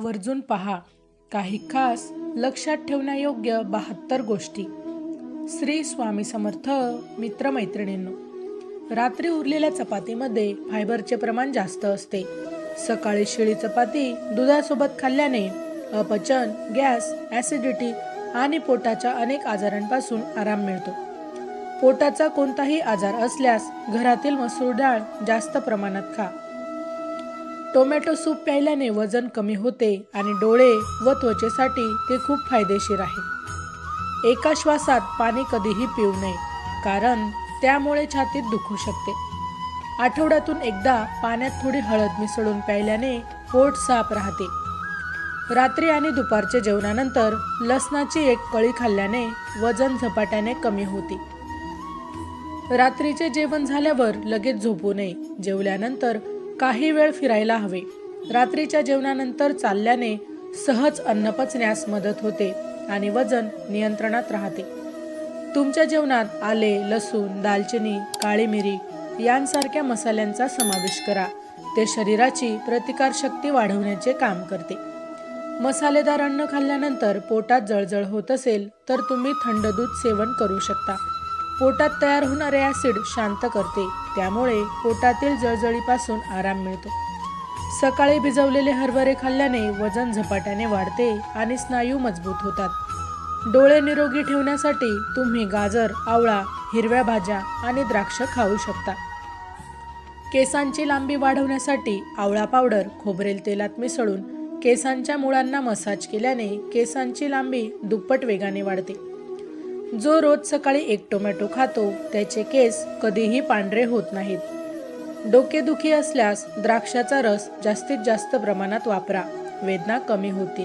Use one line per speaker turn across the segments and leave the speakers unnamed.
आवर्जून पहा. काही खास लक्षात ठेवण्यायोग्य बहात्तर गोष्टी. श्री स्वामी समर्थ मित्रमैत्रिणींनो रात्री उरलेल्या चपातीमध्ये फायबरचे प्रमाण जास्त असते. सकाळी शिळी चपाती दुधासोबत खाल्ल्याने अपचन गॅस ॲसिडिटी आणि पोटाच्या अनेक आजारांपासून आराम मिळतो. पोटाचा कोणताही आजार असल्यास घरातील मसूर डाळ जास्त प्रमाणात खा. टोमॅटो सूप प्यायल्याने वजन कमी होते आणि डोळे व त्वचेसाठी ते खूप फायदेशीर आहे. एका श्वासात पाणी कधीही पिऊ नये कारण त्यामुळे छातीत दुखू शकते. आठवड्यातून एकदा पाण्यात थोडी हळद मिसळून प्यायल्याने पोट साफ राहते. रात्री आणि दुपारच्या जेवणानंतर लसणाची एक कळी खाल्ल्याने वजन झपाट्याने कमी होते. रात्रीचे जेवण झाल्यावर लगेच झोपू नये जेवल्यानंतर काही वेळ फिरायला हवे. रात्रीच्या जेवणानंतर चालल्याने सहज अन्न पचण्यास मदत होते आणि वजन नियंत्रणात राहते. तुमच्या जेवणात आले लसूण दालचिनी काळी मिरी यांसारख्या मसाल्यांचा समावेश करा. ते शरीराची प्रतिकारशक्ती वाढवण्याचे काम करते. मसालेदार अन्न खाल्ल्यानंतर पोटात जळजळ होत असेल तर तुम्ही थंड दूध सेवन करू शकता. पोटात तयार होणारे ॲसिड शांत करते. त्यामुळे पोटातील जळजळीपासून आराम मिळतो. सकाळी भिजवलेले हरभरे खाल्ल्याने वजन झपाट्याने वाढते आणि स्नायू मजबूत होतात. डोळे निरोगी ठेवण्यासाठी तुम्ही गाजर आवळा हिरव्या भाज्या आणि द्राक्ष खाऊ शकता. केसांची लांबी वाढवण्यासाठी आवळा पावडर खोबरेल तेलात मिसळून केसांच्या मुळांना मसाज केल्याने केसांची लांबी दुप्पट वेगाने वाढते. जो रोज सकाळी एक टोमॅटो खातो त्याचे केस कधीही पांढरे होत नाहीत. डोकेदुखी असल्यास द्राक्षाचा रस जास्तीत जास्त प्रमाणात वापरा. वेदना कमी होतील.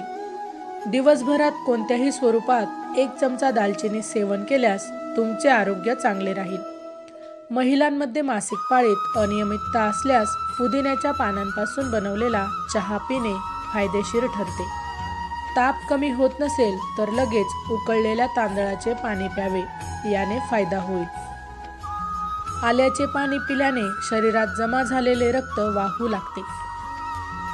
दिवसभरात कोणत्याही स्वरूपात एक चमचा दालचिनी सेवन केल्यास तुमचे आरोग्य चांगले राहील. महिलांमध्ये मासिक पाळीत अनियमितता असल्यास पुदिन्याच्या पानांपासून बनवलेला चहा पिणे फायदेशीर ठरते. ताप कमी होत नसेल तर लगेच उकळलेल्या तांदळाचे पाणी प्यावे. याने फायदा होईल. आल्याचे पाणी पिल्याने शरीरात जमा झालेले रक्त वाहू लागते.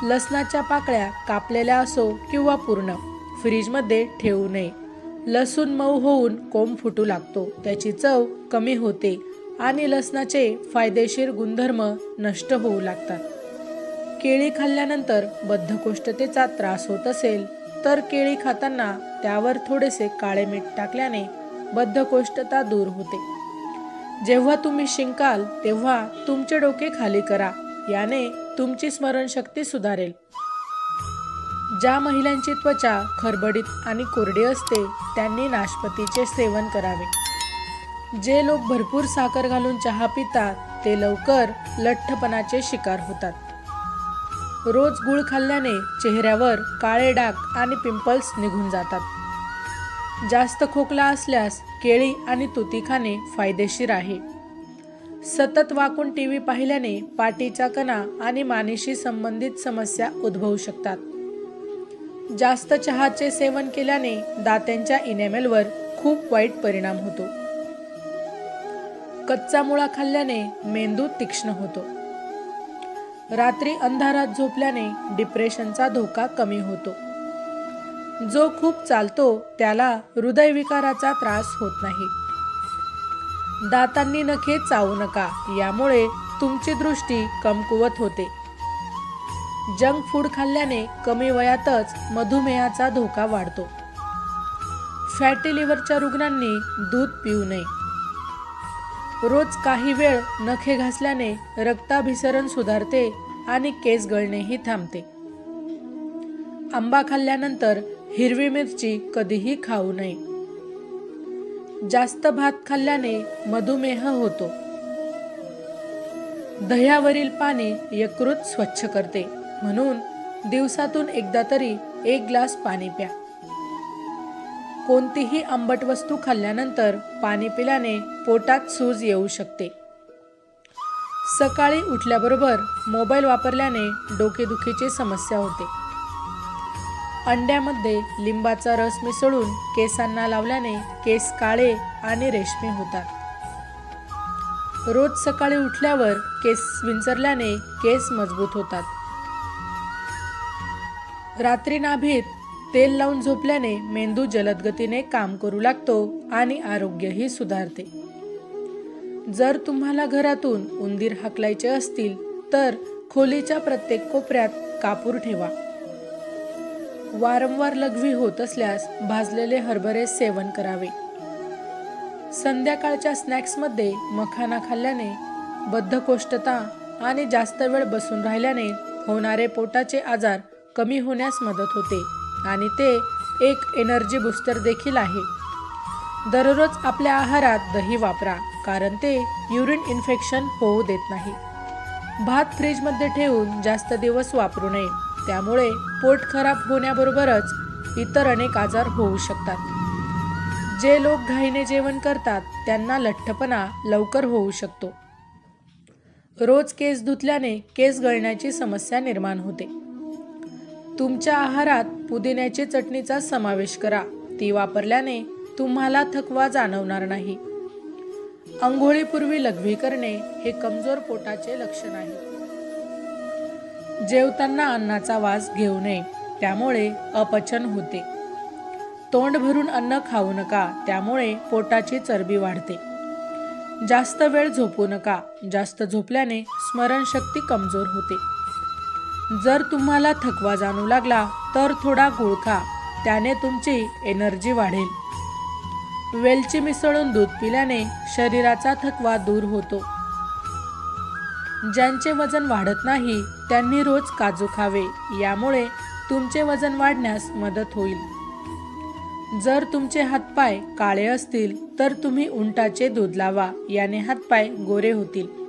लसणाच्या पाकळ्या कापलेल्या असो किंवा पूर्ण फ्रीजमध्ये ठेवू नये. लसूण मऊ होऊन कोंब फुटू लागतो. त्याची चव कमी होते आणि लसणाचे फायदेशीर गुणधर्म नष्ट होऊ लागतात. केळी खाल्ल्यानंतर बद्धकोष्ठतेचा त्रास होत असेल तर केळी खाताना त्यावर थोडेसे काळे मीठ टाकल्याने बद्धकोष्ठता दूर होते. जेव्हा तुम्ही शिंकाल तेव्हा तुमचे डोके खाली करा याने तुमची स्मरणशक्ती सुधारेल. ज्या महिलांची त्वचा खरबडीत आणि कोरडी असते त्यांनी नाशपतीचे सेवन करावे. जे लोक भरपूर साखर घालून चहा पितात ते लवकर लठ्ठपणाचे शिकार होतात. रोज गुळ खाल्ल्याने चेहऱ्यावर काळे डाग आणि पिंपल्स निघून जातात. जास्त खोकला असल्यास केळी आणि तुती खाणे फायदेशीर आहे. सतत वाकून टी व्ही पाहिल्याने पाठीचा कणा आणि मानेशी संबंधित समस्या उद्भवू शकतात. जास्त चहाचे सेवन केल्याने दात्यांच्या इनेमेलवर खूप वाईट परिणाम होतो. कच्चा मुळा खाल्ल्याने मेंदू तीक्ष्ण होतो. रात्री अंधारात झोपल्याने डिप्रेशनचा धोका कमी होतो. जो खूप चालतो त्याला हृदयविकाराचा त्रास होत नाही. दातांनी नखे चावू नका यामुळे तुमची दृष्टी कमकुवत होते. जंक फूड खाल्ल्याने कमी वयातच मधुमेहाचा धोका वाढतो. फॅटी लिव्हरच्या रुग्णांनी दूध पिऊ नये. रोज काही वेळ नखे घासल्याने रक्ताभिसरण सुधारते आणि केस गळणेही थांबते. आंबा खाल्ल्यानंतर हिरवी मिरची कधीही खाऊ नये. जास्त भात खाल्ल्याने मधुमेह होतो. दह्यावरील पाणी यकृत स्वच्छ करते. म्हणून दिवसातून एकदा तरी एक ग्लास पाणी प्या. कोणतीही आंबट वस्तू खाल्ल्यानंतर पाणी पिल्याने पोटात सूज येऊ शकते. सकाळी उठल्याबरोबर मोबाईल वापरल्याने डोकेदुखीची समस्या होते. अंड्यामध्ये लिंबाचा रस मिसळून केसांना लावल्याने केस काळे आणि रेशमी होतात. रोज सकाळी उठल्यावर केस विंचरल्याने केस मजबूत होतात. रात्री नाभीत तेल लावून झोपल्याने मेंदू जलद गतीने काम करू लागतो आणि आरोग्यही सुधारते. जर तुम्हाला घरातून उंदीर हाकलायचे असतील तर खोलीच्या प्रत्येक कोपऱ्यात कापूर ठेवा. वारंवार लघवी होत असल्यास भाजलेले हरभरे सेवन करावे. संध्याकाळच्या स्नॅक्समध्ये मखाना खाल्ल्याने बद्धकोष्ठता आणि जास्त वेळ बसून राहिल्याने होणारे पोटाचे आजार कमी होण्यास मदत होते. आणि ते एक एनर्जी बूस्टर देखील आहे. दररोज आपल्या आहारात दही वापरा कारण ते युरिन इन्फेक्शन होऊ देत नाही. भात फ्रीजमध्ये ठेवून जास्त दिवस वापरू नये. त्यामुळे पोट खराब होण्याबरोबरच इतर अनेक आजार होऊ शकतात. जे लोक घाईने जेवण करतात त्यांना लठ्ठपणा लवकर होऊ शकतो. रोज केस धुतल्याने केस गळण्याची समस्या निर्माण होते. तुमच्या आहारात पुदिन्याची चटणीचा समावेश करा. ती वापरल्याने तुम्हाला थकवा जाणवणार नाही. आंघोळीपूर्वी लघवी करणे हे कमजोर पोटाचे लक्षण आहे. जेवताना अन्नाचा वास घेऊ नये त्यामुळे अपचन होते. तोंड भरून अन्न खाऊ नका त्यामुळे पोटाची चरबी वाढते. जास्त वेळ झोपू नका जास्त झोपल्याने स्मरणशक्ती कमजोर होते. जर तुम्हाला थकवा जाणू लागला तर थोडा गुळ खा. त्याने तुमची एनर्जी वाढेल. वेलची मिसळून दूध पिल्याने शरीराचा थकवा दूर होतो. ज्यांचे वजन वाढत नाही त्यांनी रोज काजू खावे. यामुळे तुमचे वजन वाढण्यास मदत होईल. जर तुमचे हातपाय काळे असतील तर तुम्ही उंटाचे दूध लावा. याने हातपाय गोरे होतील.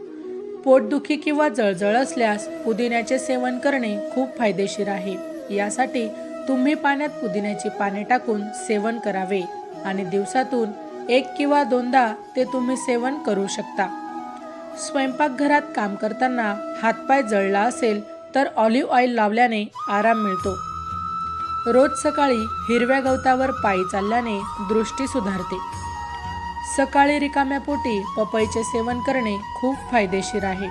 पोटदुखी किंवा जळजळ असल्यास पुदिन्याचे सेवन करणे खूप फायदेशीर आहे. यासाठी तुम्ही पाण्यात पुदिन्याची पाने टाकून सेवन करावे आणि दिवसातून एक किंवा दोनदा ते तुम्ही सेवन करू शकता. स्वयंपाकघरात काम करताना हातपाय जळला असेल तर ऑलिव्ह ऑइल लावल्याने आराम मिळतो. रोज सकाळी हिरव्या गवतावर पायी चालल्याने दृष्टी सुधारते. सकाळी रिकाम्या पोटी पपईचे सेवन करणे खूप फायदेशीर आहे.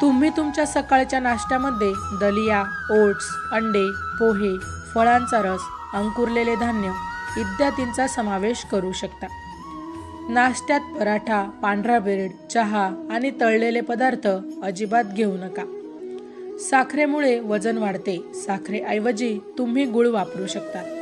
तुम्ही तुमच्या सकाळच्या नाश्त्यामध्ये दलिया ओट्स अंडे पोहे फळांचा रस अंकुरलेले धान्य इत्यादींचा समावेश करू शकता. नाश्त्यात पराठा पांढरा ब्रेड चहा आणि तळलेले पदार्थ अजिबात घेऊ नका. साखरेमुळे वजन वाढते. साखरेऐवजी तुम्ही गुळ वापरू शकता.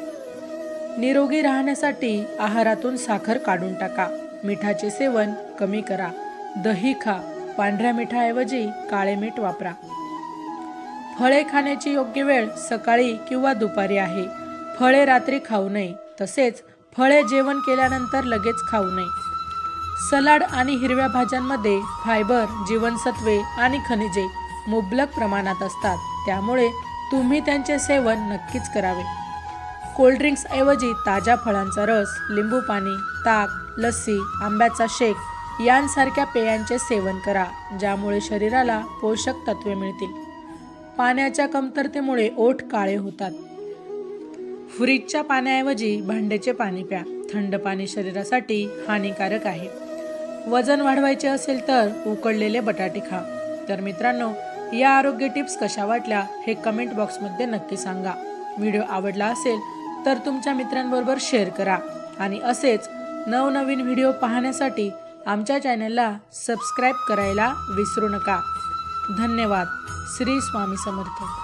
निरोगी राहण्यासाठी आहारातून साखर काढून टाका. मिठाचे सेवन कमी करा. दही खा. पांढऱ्या मिठाऐवजी काळे मीठ वापरा. फळे खाण्याची योग्य वेळ सकाळी किंवा दुपारी आहे. फळे रात्री खाऊ नये. तसेच फळे जेवण केल्यानंतर लगेच खाऊ नये. सलाड आणि हिरव्या भाज्यांमध्ये फायबर जीवनसत्वे आणि खनिजे मुबलक प्रमाणात असतात. त्यामुळे तुम्ही त्यांचे सेवन नक्कीच करावे. कोल्ड्रिंक्सऐवजी ताज्या फळांचा रस लिंबू पाणी ताक लस्सी आंब्याचा शेक यांसारख्या पेयांचे सेवन करा ज्यामुळे शरीराला पोषक तत्वे मिळतील. पाण्याच्या कमतरतेमुळे ओठ काळे होतात. फ्रीजच्या पाण्याऐवजी भांड्याचे पाणी प्या. थंड पाणी शरीरासाठी हानिकारक आहे. वजन वाढवायचे असेल तर उकडलेले बटाटे खा. तर मित्रांनो या आरोग्य टिप्स कशा वाटल्या हे कमेंट बॉक्समध्ये नक्की सांगा. व्हिडिओ आवडला असेल तर तुमच्या मित्रांबरोबर शेअर करा. आणि असेच नवनवीन व्हिडिओ पाहण्यासाठी आमच्या चॅनलला सबस्क्राईब करायला विसरू नका. धन्यवाद. श्री स्वामी समर्थ.